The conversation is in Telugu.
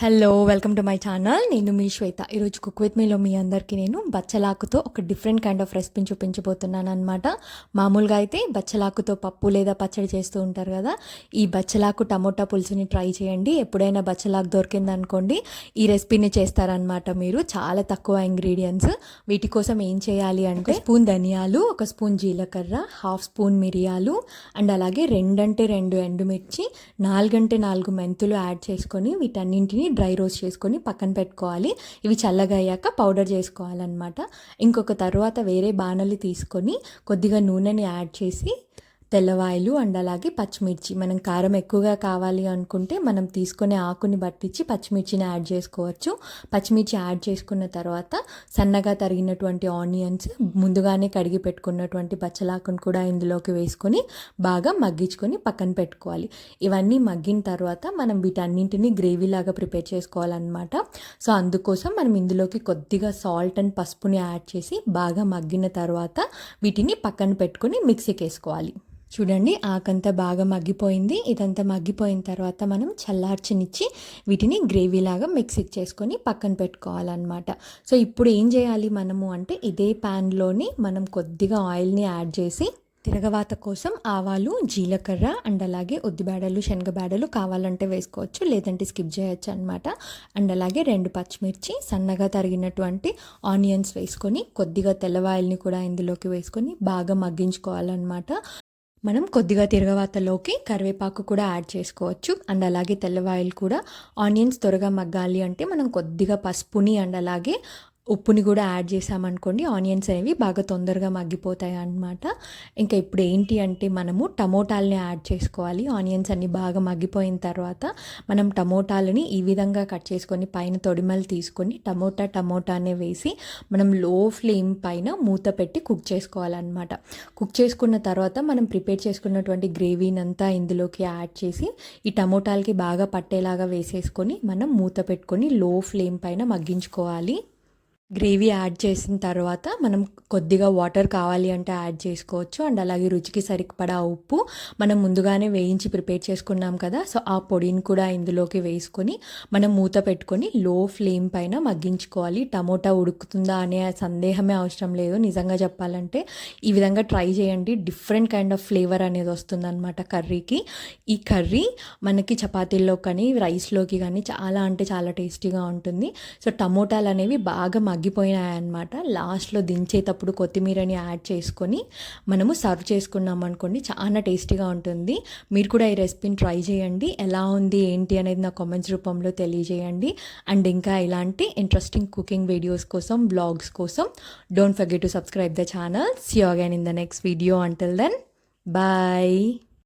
Hello welcome to my channel నేను మీ శ్వేత. ఈరోజు కుక్ విత్ మీలో మీ అందరికీ నేను బచ్చలాకుతో ఒక డిఫరెంట్ కైండ్ ఆఫ్ రెసిపీని చూపించబోతున్నాను అనమాట మామూలుగా అయితే బచ్చలాకుతో పప్పు లేదా పచ్చడి చేస్తూ ఉంటారు కదా. ఈ బచ్చలాకు టమోటా పులుసుని ట్రై చేయండి. ఎప్పుడైనా బచ్చలాకు దొరికింది అనుకోండి ఈ రెసిపీని చేస్తారనమాట మీరు. చాలా తక్కువ ఇంగ్రీడియంట్స్ వీటి కోసం ఏం చేయాలి అంటే స్పూన్ ధనియాలు ఒక స్పూన్ జీలకర్ర హాఫ్ స్పూన్ మిరియాలు అండ్ అలాగే రెండంటే రెండు ఎండుమిర్చి నాలుగంటే నాలుగు మెంతులు యాడ్ చేసుకొని వీటన్నింటిని డ్రై రోస్ట్ చేసుకొని పక్కన పెట్టుకోవాలి. ఇవి చల్లగా అయ్యాక పౌడర్ చేసుకోవాలన్నమాట. ఇంకొక తర్వాత వేరే బాణలి తీసుకొని కొద్దిగా నూనెని యాడ్ చేసి తెల్లవాయలు అండ్ అలాగే పచ్చిమిర్చి. మనం కారం ఎక్కువగా కావాలి అనుకుంటే మనం తీసుకునే ఆకుని బట్టించి పచ్చిమిర్చిని యాడ్ చేసుకోవచ్చు. పచ్చిమిర్చి యాడ్ చేసుకున్న తర్వాత సన్నగా తరిగినటువంటి ఆనియన్స్ ముందుగానే కడిగి పెట్టుకున్నటువంటి పచ్చలాకును కూడా ఇందులోకి వేసుకొని బాగా మగ్గించుకొని పక్కన పెట్టుకోవాలి. ఇవన్నీ మగ్గిన తర్వాత మనం వీటన్నింటినీ గ్రేవీ లాగా ప్రిపేర్ చేసుకోవాలన్నమాట. సో అందుకోసం మనం ఇందులోకి కొద్దిగా సాల్ట్ అండ్ పసుపుని యాడ్ చేసి బాగా మగ్గిన తర్వాత వీటిని పక్కన పెట్టుకొని మిక్సీకి వేసుకోవాలి. చూడండి ఆకంతా బాగా మగ్గిపోయింది. ఇదంతా మగ్గిపోయిన తర్వాత మనం చల్లార్చినిచ్చి వీటిని గ్రేవీలాగా మిక్సీకి చేసుకొని పక్కన పెట్టుకోవాలన్నమాట. సో ఇప్పుడు ఏం చేయాలి మనము అంటే ఇదే ప్యాన్లోని మనం కొద్దిగా ఆయిల్ని యాడ్ చేసి తిరగవాత కోసం ఆవాలు జీలకర్ర అండ్ అలాగే ఉద్దిబేడలు శనగబేడలు కావాలంటే వేసుకోవచ్చు లేదంటే స్కిప్ చేయొచ్చు అనమాట అండ్ అలాగే రెండు పచ్చిమిర్చి సన్నగా తరిగినటువంటి ఆనియన్స్ వేసుకొని కొద్దిగా తెల్లవాయిల్ని కూడా ఇందులోకి వేసుకొని బాగా మగ్గించుకోవాలన్నమాట. మనం కొద్దిగా తిరగవాతలోకి కరివేపాకు కూడా యాడ్ చేసుకోవచ్చు. అండ్ అలాగే తెల్లవాయిల్ కూడా ఆనియన్స్ త్వరగా మగ్గాలి అంటే మనం కొద్దిగా పసుపుని అండ్ అలాగే ఉప్పుని కూడా యాడ్ చేసామనుకోండి ఆనియన్స్ అనేవి బాగా తొందరగా మగ్గిపోతాయి అన్నమాట ఇంకా ఇప్పుడు ఏంటి అంటే మనము టమోటాలని యాడ్ చేసుకోవాలి. ఆనియన్స్ అన్ని బాగా మగ్గిపోయిన తర్వాత మనం టమోటాలని ఈ విధంగా కట్ చేసుకొని పైన తొడిమలు తీసుకొని టమోటా టమోటానే వేసి మనం లో ఫ్లేమ్ పైన మూత పెట్టి కుక్ చేసుకోవాలన్నమాట. కుక్ చేసుకున్న తర్వాత మనం ప్రిపేర్ చేసుకున్నటువంటి గ్రేవీని అంతా ఇందులోకి యాడ్ చేసి ఈ టమోటాలకి బాగా పట్టేలాగా వేసేసుకొని మనం మూత పెట్టుకొని లో ఫ్లేమ్ పైన మగ్గించుకోవాలి. గ్రేవీ యాడ్ చేసిన తర్వాత మనం కొద్దిగా వాటర్ కావాలి అంటే యాడ్ చేసుకోవచ్చు. అండ్ అలాగే రుచికి సరిపడా ఉప్పు మనం ముందుగానే వేయించి ప్రిపేర్ చేసుకున్నాం కదా సో ఆ పొడిని కూడా ఇందులోకి వేసుకొని మనం మూత పెట్టుకొని లో ఫ్లేమ్ పైన మగ్గించుకోవాలి. టమోటా ఉడుకుతుందా అనే సందేహమే అవసరం లేదు. నిజంగా చెప్పాలంటే ఈ విధంగా ట్రై చేయండి. డిఫరెంట్ కైండ్ ఆఫ్ ఫ్లేవర్ అనేది వస్తుందన్నమాట కర్రీకి. ఈ కర్రీ మనకి చపాతీల్లో కానీ రైస్లోకి కానీ చాలా అంటే చాలా టేస్టీగా ఉంటుంది. సో టమోటాలు అనేవి బాగా మగ్గిపోయినాయన్నమాట లాస్ట్లో దించేటప్పుడు కొత్తిమీరని యాడ్ చేసుకొని మనము సర్వ్ చేసుకున్నాం అనుకోండి చాలా టేస్టీగా ఉంటుంది. మీరు కూడా ఈ రెసిపీని ట్రై చేయండి. ఎలా ఉంది ఏంటి అనేది నా కామెంట్స్ రూపంలో తెలియజేయండి. అండ్ ఇంకా ఇలాంటి ఇంట్రెస్టింగ్ కుకింగ్ వీడియోస్ కోసం బ్లాగ్స్ కోసం don't forget to subscribe the channel. See again in the next video until then bye